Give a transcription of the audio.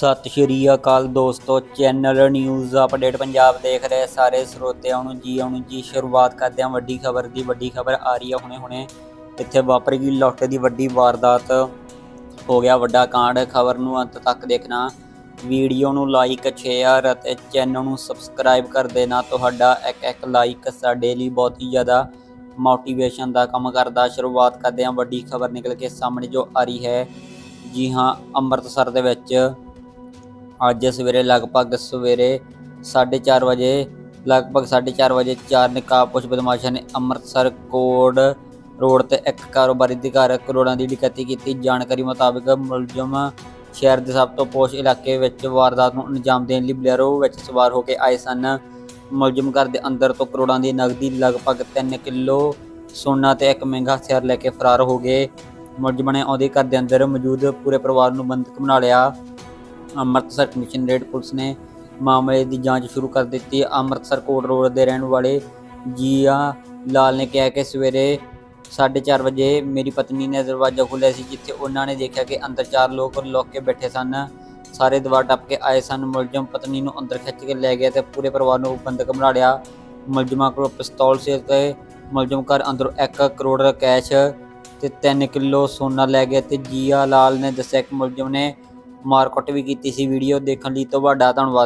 ਸਤਿ ਸ਼੍ਰੀ ਅਕਾਲ ਦੋਸਤੋ, channel news update Punjab ਦੇਖ ਰਹੇ ਸਾਰੇ ਸਰੋਤਿਆਂ ਨੂੰ ਜੀ ਆਉਣ ਜੀ ਸ਼ੁਰੂਆਤ ਕਰਦੇ ਹਾਂ ਵੱਡੀ ਖਬਰ ਦੀ, ਵੱਡੀ ਖਬਰ ਆ ਰਹੀ ਹੈ ਹੁਣੇ ਹੁਣੇ। ਇੱਥੇ ਵਾਪਰ ਗਈ ਲੁੱਟ ਦੀ ਵੱਡੀ ਵਾਰਦਾਤ ਹੋ ਗਿਆ ਵੱਡਾ ਕਾਂਡ, ਖਬਰ ਨੂੰ ਅੰਤ ਤੱਕ ਦੇਖਣਾ। ਵੀਡੀਓ ਨੂੰ ਲਾਈਕ, ਸ਼ੇਅਰ ਅਤੇ ਚੈਨਲ ਨੂੰ ਸਬਸਕ੍ਰਾਈਬ ਕਰ ਦੇਣਾ। ਤੁਹਾਡਾ ਇੱਕ ਇੱਕ ਲਾਈਕ ਸਾਡੇ ਲਈ ਬਹੁਤ ਹੀ ਜ਼ਿਆਦਾ ਮੋਟੀਵੇਸ਼ਨ ਦਾ ਕੰਮ ਕਰਦਾ। ਸ਼ੁਰੂਆਤ ਕਰਦੇ ਹਾਂ ਵੱਡੀ ਖਬਰ ਨਿਕਲ ਕੇ ਸਾਹਮਣੇ ਜੋ ਆ ਰਹੀ ਹੈ। ਜੀ ਹਾਂ, ਅੰਮ੍ਰਿਤਸਰ ਦੇ ਵਿੱਚ ਅੱਜ ਸਵੇਰੇ ਲਗਭਗ ਸਵੇਰੇ 4:30 ਵਜੇ, ਲਗਭਗ 4:30 ਵਜੇ ਚਾਰ ਨਕਾਬਪੋਸ਼ ਬਦਮਾਸ਼ਾਂ ਨੇ ਅੰਮ੍ਰਿਤਸਰ ਕੋਡ ਰੋਡ ਤੇ ਇੱਕ ਕਾਰੋਬਾਰੀ ਦੇ ਘਰ ਕਰੋੜਾਂ ਦੀ ਡਕੈਤੀ ਕੀਤੀ। ਜਾਣਕਾਰੀ ਮੁਤਾਬਕ ਮੁਲਜ਼ਮ ਸ਼ਹਿਰ ਦੇ ਸਭ ਤੋਂ ਪੋਸ਼ ਇਲਾਕੇ ਵਿੱਚ ਵਾਰਦਾਤ ਨੂੰ ਅੰਜਾਮ ਦੇਣ ਲਈ ਬਲੈਰੋ ਵਿੱਚ ਸਵਾਰ ਹੋ ਕੇ ਆਏ ਸਨ। ਮੁਲਜ਼ਮ ਘਰ ਦੇ ਅੰਦਰ ਤੋਂ ਕਰੋੜਾਂ ਦੀ ਨਗਦੀ ਲਗਭਗ 3 ਕਿਲੋ ਸੋਨਾ ਤੇ ਇੱਕ ਮਹਿੰਗਾ ਹਥਿਆਰ ਲੈ ਕੇ ਫਰਾਰ ਹੋ ਗਏ। ਮੁਲਜ਼ਮਾਂ ਨੇ ਉਹਦੇ ਘਰ ਦੇ ਅੰਦਰ ਮੌਜੂਦ ਪੂਰੇ ਪਰਿਵਾਰ ਨੂੰ ਬੰਦਕ ਬਣਾ ਲਿਆ। ਅੰਮ੍ਰਿਤਸਰ ਕਮਿਸ਼ਨਰੇਟ ਪੁਲਿਸ ਨੇ ਮਾਮਲੇ ਦੀ ਜਾਂਚ ਸ਼ੁਰੂ ਕਰ ਦਿੱਤੀ। ਅੰਮ੍ਰਿਤਸਰ ਕੋਟ ਰੋਡ ਦੇ ਰਹਿਣ ਵਾਲੇ ਜੀਆ ਲਾਲ ਨੇ ਕਿਹਾ ਕਿ ਸਵੇਰੇ 4:30 ਵਜੇ ਮੇਰੀ ਪਤਨੀ ਨੇ ਦਰਵਾਜ਼ਾ ਖੋਲ੍ਹਿਆ ਸੀ, ਜਿੱਥੇ ਉਹਨਾਂ ਨੇ ਦੇਖਿਆ ਕਿ ਅੰਦਰ ਚਾਰ ਲੋਕ ਲੁੱਕ ਕੇ ਬੈਠੇ ਸਨ। ਸਾਰੇ ਦੀਵਾਰ ਟੱਪ ਕੇ ਆਏ ਸਨ। ਮੁਲਜ਼ਮ ਪਤਨੀ ਨੂੰ ਅੰਦਰ ਖਿੱਚ ਕੇ ਲੈ ਗਿਆ ਤੇ ਪੂਰੇ ਪਰਿਵਾਰ ਨੂੰ ਬੰਦਕ ਬਣਾ ਲਿਆ ਮੁਲਜ਼ਮਾਂ ਕੋਲ ਪਿਸਤੌਲ ਸੀ ਤੇ ਮੁਲਜ਼ਮ ਘਰ ਅੰਦਰੋਂ 1 ਕਰੋੜ ਦਾ ਕੈਸ਼ ਤੇ 3 ਕਿਲੋ ਸੋਨਾ ਲੈ ਗਿਆ ਤੇ ਜੀਆ ਲਾਲ ਨੇ ਦੱਸਿਆ ਕਿ ਮੁਲਜ਼ਮ ਨੇ ਮਾਰਕੁੱਟ ਵੀ ਕੀਤੀ ਸੀ ਵੀਡੀਓ ਦੇਖਣ ਲਈ ਤੁਹਾਡਾ ਧੰਨਵਾਦ।